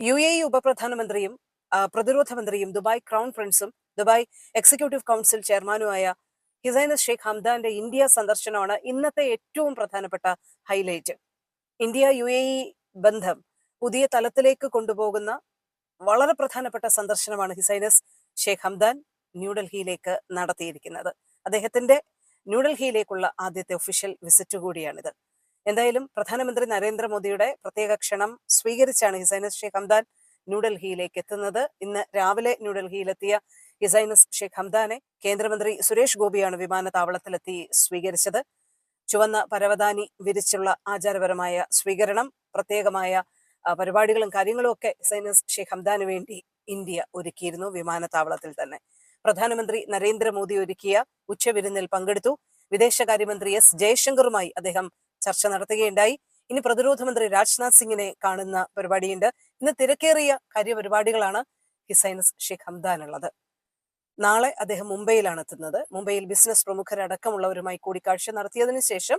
U A E ഉപപ്രധാനമന്ത്രിയും പ്രതിരോധ മന്ത്രിയും ദുബായ് ക്രൗൺ പ്രിൻസും ദുബായ് എക്സിക്യൂട്ടീവ് കൗൺസിൽ ചെയർമാനുമായ ഹിസൈന ഷെയ്ഖ് ഹംദാന്റെ ഇന്ത്യ സന്ദർശനമാണ് ഇന്നത്തെ ഏറ്റവും പ്രധാനപ്പെട്ട highlight. India U A E ബന്ധം പുതിയ തലത്തിലേക്ക് കൊണ്ടുപോകുന്ന വളരെ പ്രധാനപ്പെട്ട സന്ദർശനമാണ് ഹിസൈനസ് ഷെയ്ഖ് ഹംദാൻ ന്യൂഡൽഹിയിലേക്ക് നടത്തിയിരിക്കുന്നത്. അദ്ദേഹത്തിന്റെ ന്യൂഡൽഹിയിലേക്കുള്ള ആദ്യത്തെ ഒഫീഷ്യൽ വിസിറ്റ് കൂടിയാണിത്. എന്തായാലും പ്രധാനമന്ത്രി നരേന്ദ്രമോദിയുടെ പ്രത്യേക ക്ഷണം സ്വീകരിച്ചാണ് ഹിസൈനസ് ഷെയ്ഖ് ഹംദാൻ ന്യൂഡൽഹിയിലേക്ക് എത്തുന്നത്. ഇന്ന് രാവിലെ ന്യൂഡൽഹിയിലെത്തിയ ഹിസൈനസ് ഷെയ്ഖ് ഹംദാനെ കേന്ദ്രമന്ത്രി സുരേഷ് ഗോപിയാണ് വിമാനത്താവളത്തിലെത്തി സ്വീകരിച്ചത്. ചുവന്ന പരവതാനി വിരിച്ചുള്ള ആചാരപരമായ സ്വീകരണം പ്രത്യേകമായ പരിപാടികളും കാര്യങ്ങളും ഒക്കെ ഹിസൈനസ് ഷെയ്ഖ് ഹംദാന് വേണ്ടി ഇന്ത്യ ഒരുക്കിയിരുന്നു വിമാനത്താവളത്തിൽ തന്നെ. പ്രധാനമന്ത്രി നരേന്ദ്രമോദി ഒരുക്കിയ ഉച്ചവിരുന്നിൽ പങ്കെടുത്തു. വിദേശകാര്യമന്ത്രി എസ് ജയശങ്കറുമായി അദ്ദേഹം ചർച്ച നടത്തുകയുണ്ടായി. ഇനി പ്രതിരോധ മന്ത്രി രാജ്നാഥ് സിംഗിനെ കാണുന്ന പരിപാടിയുണ്ട്. ഇന്ന് തിരക്കേറിയ കാര്യപരിപാടികളാണ് ഹിസൈനസ് ഷെയ്ഖ് ഹംദാൻ ഉള്ളത് നാളെ അദ്ദേഹം മുംബൈയിലാണ് എത്തുന്നത്. മുംബൈയിൽ ബിസിനസ് പ്രമുഖരടക്കമുള്ളവരുമായി കൂടിക്കാഴ്ച നടത്തിയതിനു ശേഷം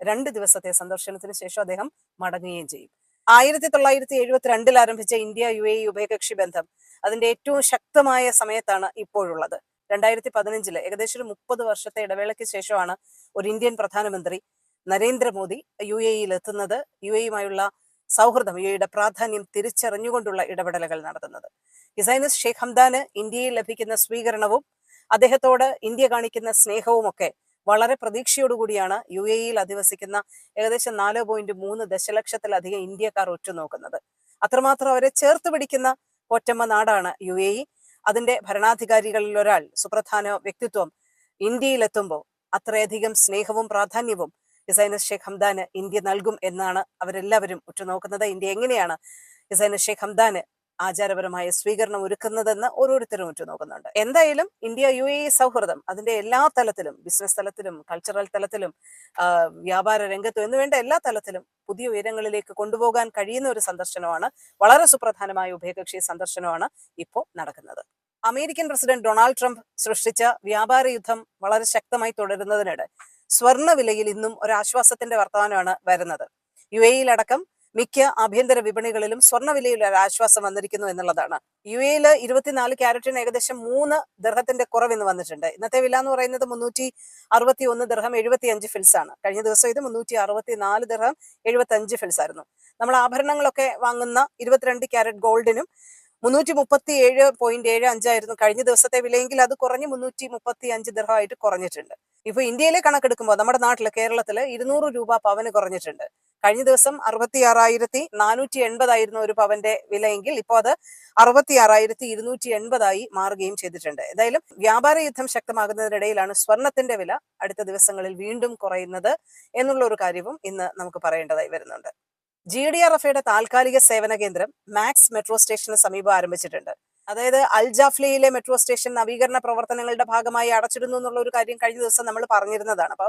രണ്ട് ദിവസത്തെ സന്ദർശനത്തിന് ശേഷം അദ്ദേഹം മടങ്ങുകയും ചെയ്യും. ആയിരത്തി തൊള്ളായിരത്തി എഴുപത്തിരണ്ടിൽ ആരംഭിച്ച ഇന്ത്യ യു എ ഉഭയകക്ഷി ബന്ധം അതിന്റെ ഏറ്റവും ശക്തമായ സമയത്താണ് ഇപ്പോഴുള്ളത്. രണ്ടായിരത്തി പതിനഞ്ചിൽ ഏകദേശം ഒരു മുപ്പത് വർഷത്തെ ഇടവേളയ്ക്ക് ശേഷമാണ് ഒരു ഇന്ത്യൻ പ്രധാനമന്ത്രി നരേന്ദ്രമോദി യു എ ഇയിൽ എത്തുന്നത് യു എയുമായുള്ള സൗഹൃദം യു എയുടെ പ്രാധാന്യം തിരിച്ചറിഞ്ഞുകൊണ്ടുള്ള ഇടപെടലുകൾ നടത്തുന്നത്. ഹിസൈനസ് ഷെയ്ഖ് ഹംദാന് ഇന്ത്യയിൽ ലഭിക്കുന്ന സ്വീകരണവും അദ്ദേഹത്തോട് ഇന്ത്യ കാണിക്കുന്ന സ്നേഹവും ഒക്കെ വളരെ പ്രതീക്ഷയോടുകൂടിയാണ് യു എ ഇയിൽ അധിവസിക്കുന്ന ഏകദേശം നാല് പോയിന്റ് മൂന്ന് ദശലക്ഷത്തിലധികം ഇന്ത്യക്കാർ ഉറ്റുനോക്കുന്നത്. അത്രമാത്രം അവരെ ചേർത്ത് പിടിക്കുന്ന ഒറ്റമ്മ നാടാണ് യു എ ഇ. അതിന്റെ ഭരണാധികാരികളിൽ ഒരാൾ സുപ്രധാന വ്യക്തിത്വം ഇന്ത്യയിലെത്തുമ്പോൾ അത്രയധികം സ്നേഹവും പ്രാധാന്യവും ഹിസൈനസ് ഷെയ്ഖ് ഹംദാന് ഇന്ത്യ നൽകും എന്നാണ് അവരെല്ലാവരും ഉറ്റുനോക്കുന്നത്. ഇന്ത്യ എങ്ങനെയാണ് ഡിസൈനർ ഷെയ്ഖ് ഹംദാന് ആചാരപരമായ സ്വീകരണം ഒരുക്കുന്നതെന്ന് ഓരോരുത്തരും ഉറ്റുനോക്കുന്നുണ്ട്. എന്തായാലും ഇന്ത്യ യു എ സൗഹൃദം അതിന്റെ എല്ലാ തലത്തിലും ബിസിനസ് തലത്തിലും കൾച്ചറൽ തലത്തിലും വ്യാപാര രംഗത്തും എന്ന് വേണ്ട എല്ലാ തലത്തിലും പുതിയ ഉയരങ്ങളിലേക്ക് കൊണ്ടുപോകാൻ കഴിയുന്ന ഒരു സന്ദർശനമാണ് വളരെ സുപ്രധാനമായ ഉഭയകക്ഷി സന്ദർശനമാണ് ഇപ്പോൾ നടക്കുന്നത്. അമേരിക്കൻ പ്രസിഡന്റ് ഡൊണാൾഡ് ട്രംപ് സൃഷ്ടിച്ച വ്യാപാര യുദ്ധം വളരെ ശക്തമായി തുടരുന്നതിനിടെ സ്വർണ വിലയിൽ ഇന്നും ഒരു ആശ്വാസത്തിന്റെ വർത്തമാനമാണ് വരുന്നത്. യു എയിലടക്കം മിക്ക ആഭ്യന്തര വിപണികളിലും സ്വർണവിലയിൽ ഒരു ആശ്വാസം വന്നിരിക്കുന്നു എന്നുള്ളതാണ്. യു എയിൽ ഇരുപത്തിനാല് ക്യാരറ്റിന് ഏകദേശം മൂന്ന് ദർഹത്തിന്റെ കുറവ് ഇന്ന് വന്നിട്ടുണ്ട്. ഇന്നത്തെ വില എന്ന് പറയുന്നത് മുന്നൂറ്റി അറുപത്തി ഒന്ന് ദർഹം എഴുപത്തി അഞ്ച് ഫിൽസ് ആണ്. കഴിഞ്ഞ ദിവസം ഇത് മുന്നൂറ്റി അറുപത്തി നാല് ദർഹം എഴുപത്തി അഞ്ച് ഫിൽസ് ആയിരുന്നു. നമ്മൾ ആഭരണങ്ങളൊക്കെ വാങ്ങുന്ന ഇരുപത്തിരണ്ട് ക്യാരറ്റ് ഗോൾഡിനും മുന്നൂറ്റി മുപ്പത്തി ഏഴ് പോയിന്റ് ഏഴ് അഞ്ചായിരുന്നു കഴിഞ്ഞ ദിവസത്തെ വിലയെങ്കിൽ അത് കുറഞ്ഞ് മുന്നൂറ്റി മുപ്പത്തി അഞ്ച് ദർഹമായിട്ട് കുറഞ്ഞിട്ടുണ്ട്. ഇപ്പൊ ഇന്ത്യയിലെ കണക്കെടുക്കുമ്പോൾ നമ്മുടെ നാട്ടിൽ കേരളത്തിൽ ഇരുന്നൂറ് രൂപ പവന് കുറഞ്ഞിട്ടുണ്ട്. കഴിഞ്ഞ ദിവസം അറുപത്തി ആറായിരത്തി നാനൂറ്റി എൺപതായിരുന്നു ഒരു പവന്റെ വിലയെങ്കിൽ ഇപ്പോൾ അത് അറുപത്തി ആറായിരത്തി ഇരുന്നൂറ്റി എൺപതായി മാറുകയും ചെയ്തിട്ടുണ്ട്. എന്തായാലും വ്യാപാര യുദ്ധം ശക്തമാകുന്നതിനിടയിലാണ് സ്വർണത്തിന്റെ വില അടുത്ത ദിവസങ്ങളിൽ വീണ്ടും കുറയുന്നത് എന്നുള്ള ഒരു കാര്യവും ഇന്ന് നമുക്ക് പറയേണ്ടതായി വരുന്നുണ്ട്. ജി ഡി ആർ എഫയുടെ താൽക്കാലിക സേവന കേന്ദ്രം മാക്സ് മെട്രോ സ്റ്റേഷന് സമീപം ആരംഭിച്ചിട്ടുണ്ട്. അതായത് അൽജാഫ്ലിയിലെ മെട്രോ സ്റ്റേഷൻ നവീകരണ പ്രവർത്തനങ്ങളുടെ ഭാഗമായി അടച്ചിടുന്നു എന്നുള്ള ഒരു കാര്യം കഴിഞ്ഞ ദിവസം നമ്മൾ പറഞ്ഞിരുന്നതാണ്. അപ്പൊ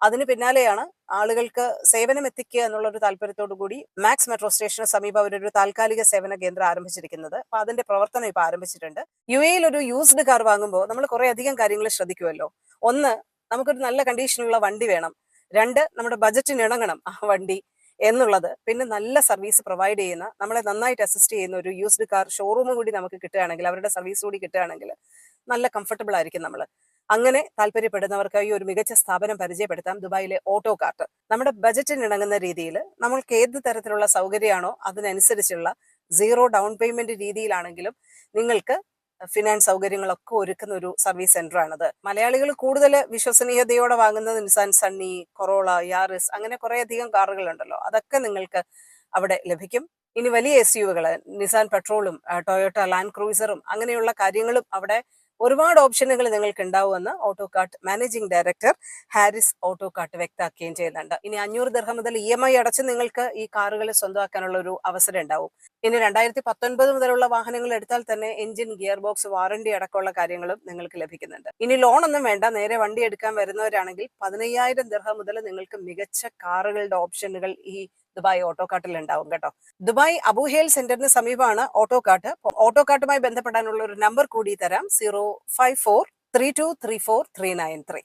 അതിന് പിന്നാലെയാണ് ആളുകൾക്ക് സേവനം എത്തിക്കുക എന്നുള്ള ഒരു താല്പര്യത്തോടു കൂടി മാക്സ് മെട്രോ സ്റ്റേഷന് സമീപം അവരൊരു താൽക്കാലിക സേവന കേന്ദ്രം ആരംഭിച്ചിരിക്കുന്നത്. അപ്പൊ അതിന്റെ പ്രവർത്തനം ഇപ്പൊ ആരംഭിച്ചിട്ടുണ്ട്. യു എയിൽ ഒരു യൂസ്ഡ് കാർ വാങ്ങുമ്പോൾ നമ്മൾ കുറെ അധികം കാര്യങ്ങൾ ശ്രദ്ധിക്കുമല്ലോ. ഒന്ന് നമുക്കൊരു നല്ല കണ്ടീഷനുള്ള വണ്ടി വേണം. രണ്ട് നമ്മുടെ ബജറ്റിന് ഇണങ്ങണം ആ വണ്ടി. എന്നുള്ളത് പിന്നെ നല്ല സർവീസ് പ്രൊവൈഡ് ചെയ്യുന്ന നമ്മളെ നന്നായിട്ട് അസിസ്റ്റ് ചെയ്യുന്ന ഒരു യൂസ്ഡ് കാർ ഷോറൂം കൂടി നമുക്ക് കിട്ടുകയാണെങ്കിൽ അവരുടെ സർവീസ് കൂടി കിട്ടുകയാണെങ്കിൽ നല്ല കംഫർട്ടബിൾ ആയിരിക്കും നമ്മൾ അങ്ങനെ താല്പര്യപ്പെടുന്നവർക്കായി ഒരു മികച്ച സ്ഥാപനം പരിചയപ്പെടുത്താം ദുബായിലെ ഓട്ടോ കാർട്ട് നമ്മുടെ ബജറ്റിന് ഇണങ്ങുന്ന രീതിയിൽ നമ്മൾക്ക് ഏത് തരത്തിലുള്ള സൗകര്യമാണോ അതിനനുസരിച്ചുള്ള സീറോ ഡൗൺ പേയ്മെന്റ് രീതിയിലാണെങ്കിലും നിങ്ങൾക്ക് ഫിനാൻസ് സൗകര്യങ്ങളൊക്കെ ഒരുക്കുന്ന ഒരു സർവീസ് സെന്റർ ആണത്. മലയാളികൾ കൂടുതൽ വിശ്വസനീയതയോടെ വാങ്ങുന്നത് നിസാൻ സണ്ണി കൊറോള യാറിസ് അങ്ങനെ കുറെ അധികം കാറുകൾ ഉണ്ടല്ലോ അതൊക്കെ നിങ്ങൾക്ക് അവിടെ ലഭിക്കും. ഇനി വലിയ എസ് യുവുകൾ നിസാൻ പെട്രോളും ടൊയോട്ട ലാൻഡ് ക്രൂസറും അങ്ങനെയുള്ള കാര്യങ്ങളും അവിടെ ഒരുപാട് ഓപ്ഷനുകൾ നിങ്ങൾക്ക് ഉണ്ടാവുമെന്ന് Autokart managing director Haris Autokart വ്യക്തമാക്കുകയും ചെയ്യുന്നുണ്ട്. ഇനി അഞ്ഞൂറ് ദർഹം മുതൽ ഇ എം ഐ അടച്ച് നിങ്ങൾക്ക് ഈ കാറുകൾ സ്വന്തമാക്കാനുള്ള ഒരു അവസരം ഉണ്ടാവും. ഇനി രണ്ടായിരത്തി പത്തൊൻപത് മുതലുള്ള വാഹനങ്ങൾ എടുത്താൽ തന്നെ എഞ്ചിൻ ഗിയർ ബോക്സ് വാറണ്ടി അടക്കമുള്ള കാര്യങ്ങളും നിങ്ങൾക്ക് ലഭിക്കുന്നുണ്ട്. ഇനി ലോൺ ഒന്നും വേണ്ട. നേരെ വണ്ടി എടുക്കാൻ വരുന്നവരാണെങ്കിൽ പതിനയ്യായിരം ദർഹം മുതൽ നിങ്ങൾക്ക് മികച്ച കാറുകളുടെ ഓപ്ഷനുകൾ ഈ ദുബായ് ഓട്ടോകാർട്ടിൽ ഉണ്ടാവും കേട്ടോ. ദുബായ് അബുഹേൽ സെന്ററിന് സമീപമാണ് ഓട്ടോ കാർട്ട് ഓട്ടോ ഓട്ടോകാർട്ടുമായി ബന്ധപ്പെടാനുള്ള ഒരു നമ്പർ കൂടി തരാം. Zero five four three two three four three nine three.